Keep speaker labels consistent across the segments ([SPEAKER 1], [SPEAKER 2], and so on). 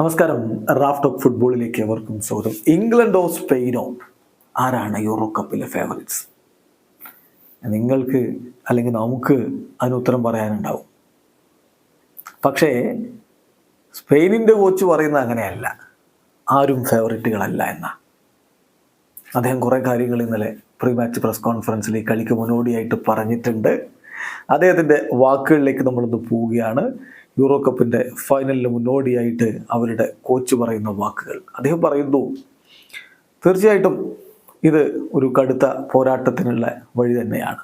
[SPEAKER 1] നമസ്കാരം. Raft of ഫുട്ബോളിലേക്ക് അവർക്കും സ്വാഗതം. ഇംഗ്ലണ്ടോ സ്പെയിനോ? ആരാണ് യൂറോ കപ്പിലെ ഫേവറേറ്റ്സ് നിങ്ങൾക്ക് അല്ലെങ്കിൽ നമുക്ക് അതിന് ഉത്തരം പറയാനുണ്ടാവും. പക്ഷേ സ്പെയിനിന്റെ കോച്ച് പറയുന്ന അങ്ങനെയല്ല. ആരും ഫേവറേറ്റുകളല്ല എന്ന. അദ്ദേഹം കുറേ കാര്യങ്ങൾ ഇന്നലെ പ്രീ മാച്ച് പ്രസ് കോൺഫറൻസിൽ ഈ കളിക്ക് മുന്നോടിയായിട്ട് പറഞ്ഞിട്ടുണ്ട്. അദ്ദേഹത്തിന്റെ വാക്കുകളിലേക്ക് നമ്മളൊന്ന് പോവുകയാണ്. യൂറോ കപ്പിന്റെ ഫൈനലിന് മുന്നോടിയായിട്ട് അവരുടെ കോച്ച് പറയുന്ന വാക്കുകൾ. അദ്ദേഹം പറയുന്നു തീർച്ചയായിട്ടും ഇത് ഒരു കടുത്ത പോരാട്ടത്തിനുള്ള വഴി തന്നെയാണ്.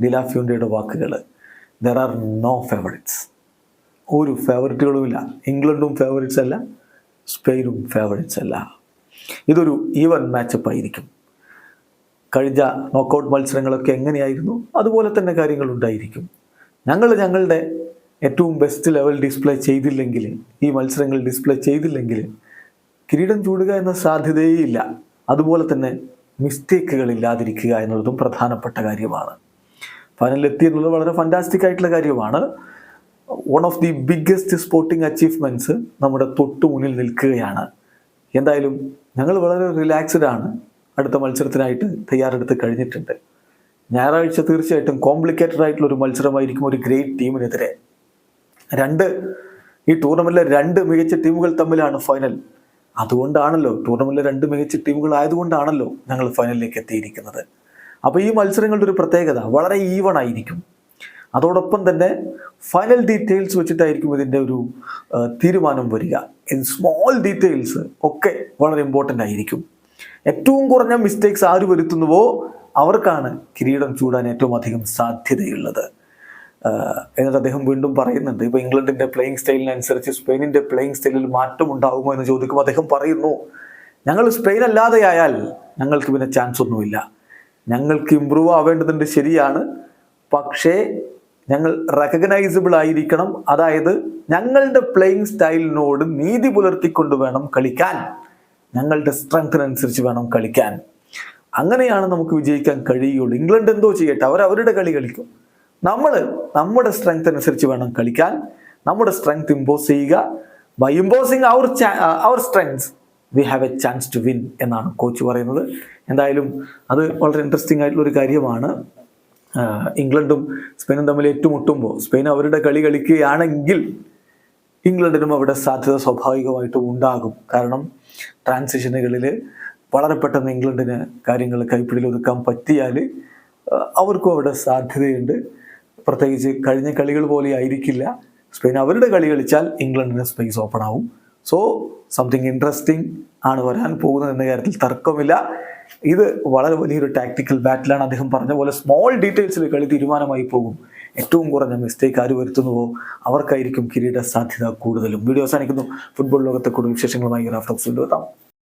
[SPEAKER 1] ദിലാഫ്യൂണ്ടയുടെ വാക്കുകൾ ദർ ആർ നോ ഫേവറിറ്റ്സ് ഒരു ഫേവറേറ്റുകളുമില്ല ഇംഗ്ലണ്ടും ഫേവറിറ്റ്സ് അല്ല സ്പെയിനും ഫേവറിറ്റ്സ് അല്ല. ഇതൊരു ഈവൻ മാച്ചപ്പ് ആയിരിക്കും. കഴിഞ്ഞ നോക്കൗട്ട് മത്സരങ്ങളൊക്കെ എങ്ങനെയായിരുന്നു? അതുപോലെ തന്നെ കാര്യങ്ങളുണ്ടായിരിക്കും ഞങ്ങൾ ഞങ്ങളുടെ ഏറ്റവും ബെസ്റ്റ് ലെവൽ ഡിസ്പ്ലേ ചെയ്തില്ലെങ്കിൽ ഈ മത്സരങ്ങൾ ഡിസ്പ്ലേ ചെയ്തില്ലെങ്കിൽ കിരീടം ചൂടുക എന്ന സാധ്യതയേ ഇല്ല അതുപോലെ തന്നെ മിസ്റ്റേക്കുകൾ ഇല്ലാതിരിക്കുക എന്നുള്ളതും പ്രധാനപ്പെട്ട കാര്യമാണ്. ഫൈനലിൽ എത്തി എന്നുള്ളത് വളരെ ഫന്റാസ്റ്റിക് ആയിട്ടുള്ള കാര്യമാണ്. One of the biggest sporting achievements നമ്മുടെ തൊട്ടു മുന്നിൽ നിൽക്കുകയാണ്. എന്തായാലും ഞങ്ങൾ വളരെ റിലാക്സ്ഡ് ആണ്. അടുത്ത മത്സരത്തിനായിട്ട് തയ്യാറെടുത്ത് കഴിഞ്ഞിട്ടുണ്ട്. ഞായറാഴ്ച തീർച്ചയായിട്ടും കോംപ്ലിക്കേറ്റഡ് ആയിട്ടുള്ള ഒരു മത്സരമായിരിക്കും ഒരു ഗ്രേറ്റ് ടീമിനെതിരെ രണ്ട് ഈ ടൂർണമെന്റിലെ രണ്ട് മികച്ച ടീമുകൾ തമ്മിലാണ് ഫൈനൽ അതുകൊണ്ടാണല്ലോ ടൂർണമെന്റിലെ രണ്ട് മികച്ച ടീമുകൾ ആയതുകൊണ്ടാണല്ലോ ഞങ്ങൾ ഫൈനലിലേക്ക് എത്തിയിരിക്കുന്നത്. അപ്പോൾ ഈ മത്സരങ്ങളുടെ ഒരു പ്രത്യേകത വളരെ ഈവൺ ആയിരിക്കും. അതോടൊപ്പം തന്നെ ഫൈനൽ ഡീറ്റെയിൽസ് വെച്ചിട്ടായിരിക്കും ഇതിന്റെ ഒരു തീരുമാനം വരിക. ഇൻ സ്മോൾ ഡീറ്റെയിൽസ് ഒക്കെ വളരെ ഇമ്പോർട്ടന്റ് ആയിരിക്കും. ഏറ്റവും കുറഞ്ഞ മിസ്റ്റേക്സ് ആര് വരുത്തുന്നുവോ അവർക്കാണ് കിരീടം ചൂടാൻ ഏറ്റവും അധികം സാധ്യതയുള്ളത്. എന്നിട്ട് അദ്ദേഹം വീണ്ടും പറയുന്നുണ്ട് ഇപ്പോൾ ഇംഗ്ലണ്ടിന്റെ പ്ലേയിങ് സ്റ്റൈലിനനുസരിച്ച് സ്പെയിനിന്റെ പ്ലേയിങ് സ്റ്റൈലിൽ മാറ്റം ഉണ്ടാകുമോ എന്ന് ചോദിക്കുമ്പോൾ അദ്ദേഹം പറയുന്നു ഞങ്ങൾ സ്പെയിൻ അല്ലാതെയായാൽ ഞങ്ങൾക്ക് പിന്നെ ചാൻസ് ഒന്നുമില്ല. ഞങ്ങൾക്ക് ഇമ്പ്രൂവ് ആവേണ്ടതുണ്ട് ശരിയാണ് പക്ഷേ ഞങ്ങൾ റെക്കഗ്നൈസബിൾ ആയിരിക്കണം. അതായത് ഞങ്ങളുടെ പ്ലേയിങ് സ്റ്റൈലിനോട് നീതി പുലർത്തിക്കൊണ്ട് വേണം കളിക്കാൻ. ഞങ്ങളുടെ സ്ട്രെങ്തിനനുസരിച്ച് വേണം കളിക്കാൻ. അങ്ങനെയാണ് നമുക്ക് വിജയിക്കാൻ കഴിയുള്ളൂ. ഇംഗ്ലണ്ട് എന്തോ ചെയ്യട്ടെ അവർ അവരുടെ കളി കളിക്കും. നമ്മൾ നമ്മുടെ സ്ട്രെങ്ത് അനുസരിച്ച് വേണം കളിക്കാൻ. നമ്മുടെ സ്ട്രെങ്ത് ഇമ്പോസ് ചെയ്യുക. ബൈ ഇമ്പോസിങ് അവർ അവർ strengths we have a chance to win എന്നാണ് കോച്ച് പറയുന്നത്. എന്തായാലും അത് വളരെ ഇൻട്രസ്റ്റിംഗ് ആയിട്ടുള്ളൊരു കാര്യമാണ്. ഇംഗ്ലണ്ടും സ്പെയിനും തമ്മിൽ ഏറ്റുമുട്ടുമ്പോൾ സ്പെയിൻ അവരുടെ കളി കളിക്കുകയാണെങ്കിൽ ഇംഗ്ലണ്ടിനും അവിടെ സാധ്യത സ്വാഭാവികമായിട്ടും ഉണ്ടാകും. കാരണം ട്രാൻസിഷനുകളിൽ വളരെ പെട്ടെന്ന് ഇംഗ്ലണ്ടിന് കാര്യങ്ങൾ കൈപ്പിടിയിൽ ഒതുക്കാൻ പറ്റിയാൽ അവർക്കും അവിടെ സാധ്യതയുണ്ട്. പ്രത്യേകിച്ച് കഴിഞ്ഞ കളികൾ പോലെ ആയിരിക്കില്ല. സ്പെയിൻ അവരുടെ കളി കളിച്ചാൽ ഇംഗ്ലണ്ടിന് സ്പേസ് ഓപ്പൺ ആവും. സോ സംതിങ് ഇൻട്രസ്റ്റിംഗ് ആണ് വരാൻ പോകുന്നത് എന്ന കാര്യത്തിൽ തർക്കമില്ല. ഇത് വളരെ വലിയൊരു ടാക്ടിക്കൽ ബാറ്റിലാണ് അദ്ദേഹം പറഞ്ഞ പോലെ സ്മോൾ ഡീറ്റെയിൽസിൽ കളി തീരുമാനമായി പോകും. ഏറ്റവും കുറഞ്ഞ മിസ്റ്റേക്ക് ആര് വരുത്തുന്നുവോ അവർക്കായിരിക്കും കിരീട സാധ്യത കൂടുതലും. വീഡിയോ അവസാനിക്കുന്നു. ഫുട്ബോൾ ലോകത്തെ കൂടുതൽ വിശേഷങ്ങളുമായി റാഫ്റ്റോക്സ് കൊണ്ടുവെത്താം